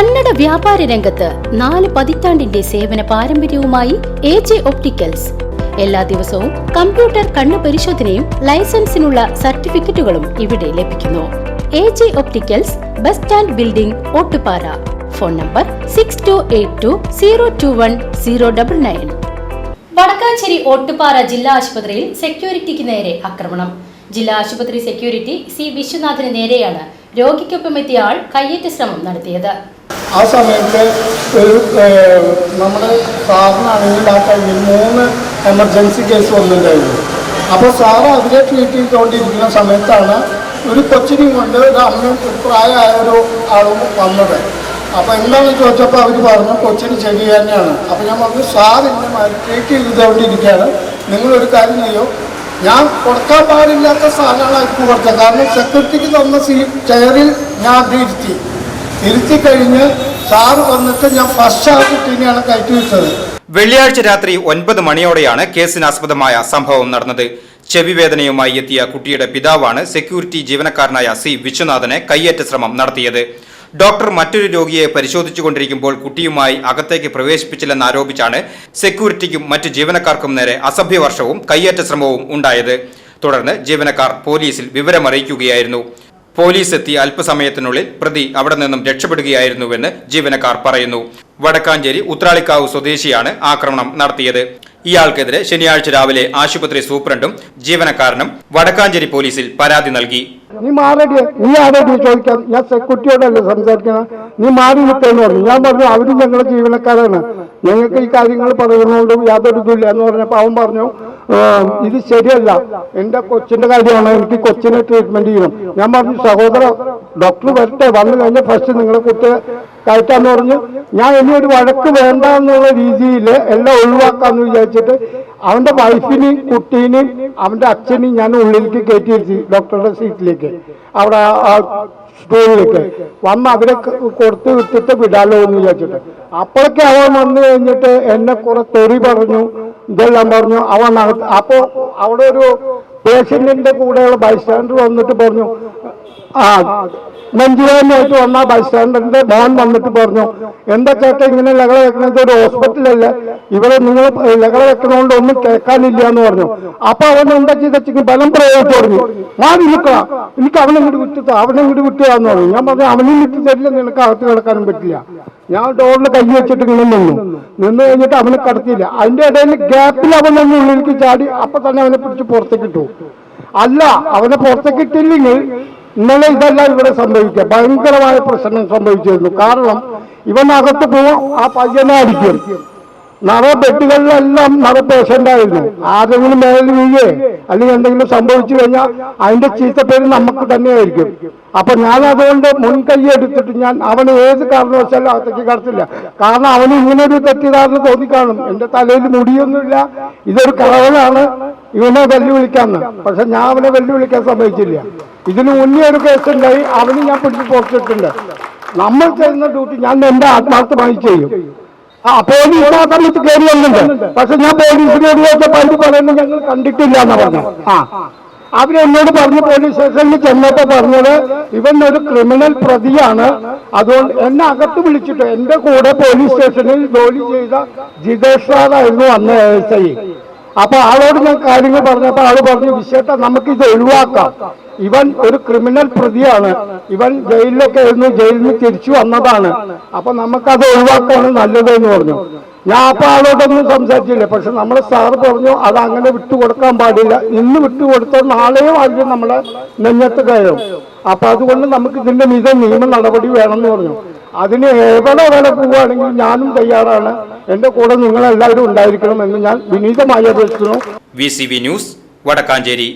കന്നഡ വ്യാപാര രംഗത്ത് നാല് പതിറ്റാണ്ടിന്റെ സേവന പാരമ്പര്യവുമായി എ ജെ ഒപ്റ്റിക്കൽസ്. എല്ലാ ദിവസവും കമ്പ്യൂട്ടർ കണ്ണു പരിശോധനയും ലൈസൻസിനുള്ള സർട്ടിഫിക്കറ്റുകളും ഇവിടെ ലഭിക്കുന്നു. A J opticals bus stand building Ottupara. Phone number six two eight two zero two one zero double nine Wadakkanchery Ottupara ജില്ലാ ആശുപത്രിയിൽ സെക്യൂരിറ്റിക്ക് നേരെ ആക്രമണം. ജില്ലാ ആശുപത്രി സെക്യൂരിറ്റി സി വിശ്വനാഥിന് നേരെയാണ് രോഗിക്കൊപ്പം എത്തിയ ആൾ കയ്യേറ്റ ശ്രമം നടത്തിയത്. ആ സമയത്ത് ഒരു നമ്മുടെ സാറിനാണെങ്കിൽ ആ ടൈമിൽ മൂന്ന് എമർജൻസി കേസ് വന്നിട്ടുണ്ടായിരുന്നു. അപ്പോൾ സാറ് അതിനെ ട്രീറ്റ് ചെയ്തുകൊണ്ടിരിക്കുന്ന സമയത്താണ് ഒരു കൊച്ചിനെയും കൊണ്ട് ഒരു അമ്മ പ്രായമായ ഒരു ആളും വന്നത്. അപ്പോൾ എന്താണെന്ന് ചോദിച്ചപ്പോൾ അവർ പറഞ്ഞു കൊച്ചിന് ചെവി തന്നെയാണ് അപ്പോൾ ഞാൻ പറഞ്ഞു സാർ ഇങ്ങനെ ട്രീറ്റ് ചെയ്തുകൊണ്ടിരിക്കുകയാണ്. നിങ്ങളൊരു കാര്യം ചെയ്യോ. ഞാൻ കൊടുക്കാൻ പാടില്ലാത്ത സാധനങ്ങളായിരിക്കും കൊടുത്തത്. കാരണം സെക്യൂരിറ്റിക്ക് തന്ന സീ ചെയറിൽ ഞാൻ അത് ഇരുത്തി കഴിഞ്ഞ് സാറ് വന്നിട്ട് ഞാൻ ഫസ്റ്റ് ആ തന്നെയാണ് കയറ്റി വിട്ടത്. വെള്ളിയാഴ്ച രാത്രി ഒൻപത് മണിയോടെയാണ് കേസിനാസ്പദമായ സംഭവം നടന്നത്. ചെവിവേദനയുമായി എത്തിയ കുട്ടിയുടെ പിതാവാണ് സെക്യൂരിറ്റി ജീവനക്കാരനായ സി വിശ്വനാഥനെ കയ്യേറ്റ ശ്രമം നടത്തിയത്. ഡോക്ടർ മറ്റൊരു രോഗിയെ പരിശോധിച്ചുകൊണ്ടിരിക്കുമ്പോൾ കുട്ടിയുമായി അകത്തേക്ക് പ്രവേശിപ്പിച്ചില്ലെന്ന് ആരോപിച്ചാണ് സെക്യൂരിറ്റിക്കും മറ്റു ജീവനക്കാർക്കും നേരെ അസഭ്യവർഷവും കയ്യേറ്റ ശ്രമവും ഉണ്ടായത്. തുടർന്ന് ജീവനക്കാർ പോലീസിൽ വിവരമറിയിക്കുകയായിരുന്നു. പോലീസ് എത്തി അല്പസമയത്തിനുള്ളിൽ പ്രതി അവിടെ നിന്നും രക്ഷപ്പെടുകയായിരുന്നുവെന്ന് ജീവനക്കാർ പറയുന്നു. വടക്കാഞ്ചേരി ഉത്രാളിക്കാവ് സ്വദേശിയാണ് ആക്രമണം നടത്തിയത്. ഇയാൾക്കെതിരെ ശനിയാഴ്ച രാവിലെ ആശുപത്രി സൂപ്രണ്ടും ജീവനക്കാരനും വടക്കാഞ്ചേരി പോലീസിൽ പരാതി നൽകി. നീ മാറടി നീ ആരോടി ചോദിക്കാൻ. ഞാൻ സെക്യൂരിറ്റിയോടല്ലേ സംസാരിക്കണം? നീ മാറി നിൽക്കുന്നു പറഞ്ഞു. ഞാൻ പറഞ്ഞു അവരും ഞങ്ങളുടെ ജീവനക്കാരാണ്. ഞങ്ങൾക്ക് ഈ കാര്യങ്ങൾ പറയുന്നതുകൊണ്ട് യാതൊരു ഇതില്ല എന്ന് പറഞ്ഞപ്പോൾ അവൻ പറഞ്ഞു "ആ, ഇത് ശരിയല്ല. എന്റെ കൊച്ചിന്റെ കാര്യമാണ്. എനിക്ക് കൊച്ചിനെ ട്രീറ്റ്മെന്റ് ചെയ്യണം. ഞാൻ പറഞ്ഞു സഹോദര ഡോക്ടർ വരട്ടെ. വന്നു കഴിഞ്ഞാൽ ഫസ്റ്റ് നിങ്ങളെ കുട്ടിയെ കയറ്റാന്ന് പറഞ്ഞു. ഞാൻ ഇനി ഒരു വഴക്ക് വേണ്ട എന്നുള്ള രീതിയിൽ എല്ലാം ഒഴിവാക്കാന്ന് വിചാരിച്ചിട്ട് അവന്റെ വൈഫിനെയും കുട്ടീനെയും അവന്റെ അച്ഛനെയും ഞാൻ ഉള്ളിലേക്ക് കയറ്റിയിരുത്തി ഡോക്ടറുടെ സീറ്റിലേക്ക് അവിടെ സ്റ്റോറിലേക്ക് വന്ന് അവരെ കൊടുത്ത് വിട്ടിട്ട് വിടാലോ എന്ന് വിചാരിച്ചിട്ട്. അപ്പോഴൊക്കെ അവൻ വന്നു കഴിഞ്ഞിട്ട് എന്നെ കുറെ തെറി പറഞ്ഞു. ഇതെല്ലാം പറഞ്ഞു. അവൻ അപ്പോ അവിടെ ഒരു പേഷ്യന്റിന്റെ കൂടെയുള്ള ബൈസ്റ്റാൻഡർ വന്നിട്ട് പറഞ്ഞു ആ നെഞ്ചുവേദനയായിട്ട് വന്ന ബൈസ്റ്റാൻഡറിന്റെ മോൻ വന്നിട്ട് പറഞ്ഞു എന്താ ചേട്ടാ ഇങ്ങനെ ലഹള വെക്കുന്നത് ഒരു ഹോസ്പിറ്റലല്ലേ? ഇവിടെ നിങ്ങൾ ലഹള വെക്കണോണ്ട് ഒന്നും കേൾക്കാനില്ല എന്ന് പറഞ്ഞു. അപ്പൊ അവൻ എന്താ ചെയ്തെങ്കിൽ ബലം പ്രയോഗിച്ചു പറഞ്ഞു മാറി നിൽക്കണം എനിക്ക് അവനെ ഇങ്ങോട്ട് വിട്ടു അവനെ ഇങ്ങോട്ട് വിട്ടുകയെന്ന് പറഞ്ഞു. ഞാൻ പറഞ്ഞു അവനെ വിട്ടു തരില്ല. നിനക്ക് അകത്ത് കിടക്കാനും പറ്റില്ല. ഞാൻ ഡോറിൽ കൈ വെച്ചിട്ട് ഇങ്ങനെ നിന്നു. നിന്ന് കഴിഞ്ഞിട്ട് അവനെ കടത്തിയില്ല. അതിന്റെ ഇടയിൽ ഗ്യാപ്പിൽ അവൻ തന്നെ ഉള്ളിലേക്ക് ചാടി. അപ്പൊ തന്നെ അവനെ പിടിച്ച് പുറത്തേക്ക് ഇട്ടു. അല്ല അവനെ പുറത്തേക്ക് ഇട്ടില്ലെങ്കിൽ ഇന്നലെ ഇതെല്ലാം ഇവിടെ സംഭവിക്കുക. ഭയങ്കരമായ പ്രശ്നം സംഭവിച്ചിരുന്നു. കാരണം ഇവൻ അകത്ത് പോകും ആ പയ്യനെ അടിക്കും. നിറ ബെഡുകളിലെല്ലാം നിറ പേഷ്യന്റ് ആയിരുന്നു ആരെങ്കിലും മേലിൽ വീഴേ അല്ലെങ്കിൽ എന്തെങ്കിലും സംഭവിച്ചു കഴിഞ്ഞാൽ അതിന്റെ ചീത്തപ്പേര് നമുക്ക് തന്നെയായിരിക്കും. അപ്പൊ ഞാൻ അതുകൊണ്ട് മുൻകൈ എടുത്തിട്ട് ഞാൻ അവന് ഏത് കാരണവശാലും അകത്തേക്ക് കടത്തില്ല. കാരണം അവന് ഇങ്ങനെ ഒരു തെറ്റിദ്ധാരണ തോന്നിക്കാണും. എന്റെ തലയിൽ മുടിയൊന്നുമില്ല. ഇതൊരു കളവനാണ് ഇവനെ വെല്ലുവിളിക്കാന്ന്. പക്ഷെ ഞാൻ അവനെ വെല്ലുവിളിക്കാൻ സമ്മതിച്ചില്ല. ഇതിന് മുന്നേ ഒരു കേസ് ഉണ്ടായി അവന് ഞാൻ പിടിച്ച് പോക്കിട്ടുണ്ട് നമ്മൾ ചെയ്യുന്ന ഡ്യൂട്ടി ഞാൻ എന്റെ ആത്മാർത്ഥമായി ചെയ്യും. പോലീസ് ആ സമയത്ത് കയറി പക്ഷെ ഞാൻ പോലീസിനോട് ചോദിച്ചപ്പോൾ അവർ പറയുന്നത് ഞങ്ങൾ കണ്ടിട്ടില്ല എന്ന് പറഞ്ഞു ആ. അവരെന്നോട് പറഞ്ഞു പോലീസ് സ്റ്റേഷനിൽ ചെന്നപ്പോ പറഞ്ഞത് ഇവൻ ഒരു ക്രിമിനൽ പ്രതിയാണ്. അതുകൊണ്ട് എന്നെ അകത്ത് വിളിച്ചിട്ട് എന്റെ കൂടെ പോലീസ് സ്റ്റേഷനിൽ ജോലി ചെയ്ത ജിതേഷ് സാറായിരുന്നു അന്ന് എസ് ഐ അപ്പൊ ആളോട് ഞാൻ കാര്യങ്ങൾ പറഞ്ഞപ്പോ ആൾ പറഞ്ഞു വിശേഷ നമുക്ക് ഇത് ഒഴിവാക്കാം. ഇവൻ ഒരു ക്രിമിനൽ പ്രതിയാണ്. ഇവൻ ജയിലിലൊക്കെ ആയിരുന്നു ജയിലിൽ നിന്ന് തിരിച്ചു വന്നതാണ്. അപ്പൊ നമുക്കത് ഒഴിവാക്കാണ് നല്ലത് എന്ന് പറഞ്ഞു. ഞാൻ അപ്പൊ ആളോടൊന്നും സംസാരിച്ചില്ല. പക്ഷെ നമ്മളെ സാറ് പറഞ്ഞു അത് അങ്ങനെ വിട്ടുകൊടുക്കാൻ പാടില്ല. ഇന്ന് വിട്ടുകൊടുത്താൽ നാളെയും ആദ്യം നമ്മളെ നെഞ്ഞത്ത് കയറും. അപ്പൊ അതുകൊണ്ട് നമുക്ക് ഇതിന്റെ മീത നിയമ നടപടി വേണമെന്ന് പറഞ്ഞു. അതിന് എവിടെ വരെ പോവുകയാണെങ്കിൽ ഞാനും തയ്യാറാണ്. എന്റെ കൂടെ നിങ്ങളെല്ലാവരും ഉണ്ടായിരിക്കണം എന്ന് ഞാൻ വിനീതമായി അപേക്ഷിക്കുന്നു വി ന്യൂസ് വടക്കാഞ്ചേരി.